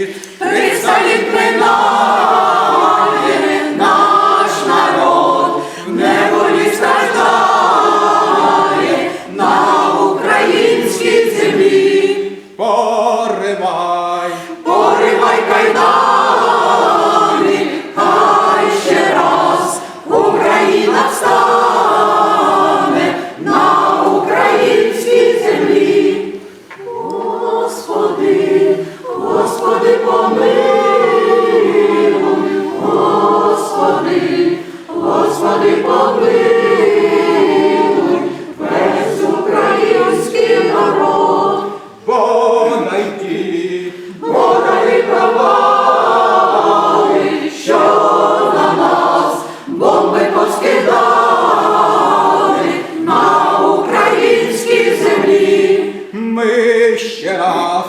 від пристаїв минає наш народ, неволі страждає на українській землі. Поривай, поривай кайдан. Господи, помилуй, весь український народ, бо найти, бо дали провали, що на нас бомби поскидали на українській землі. Ми ще раз.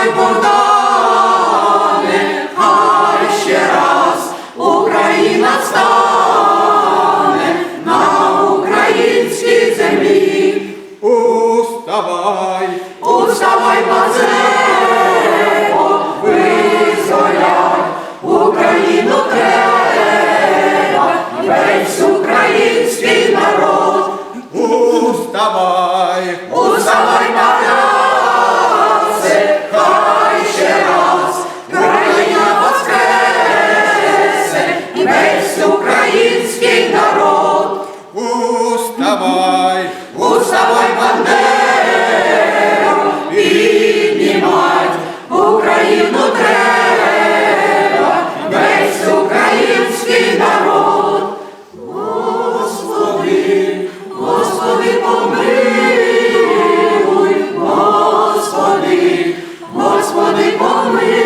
Ой, Богдане, ще раз Україна стане на українській землі. Уставай, уставай, базево, визволяй Україну треба, весь український народ. Господи помилуй.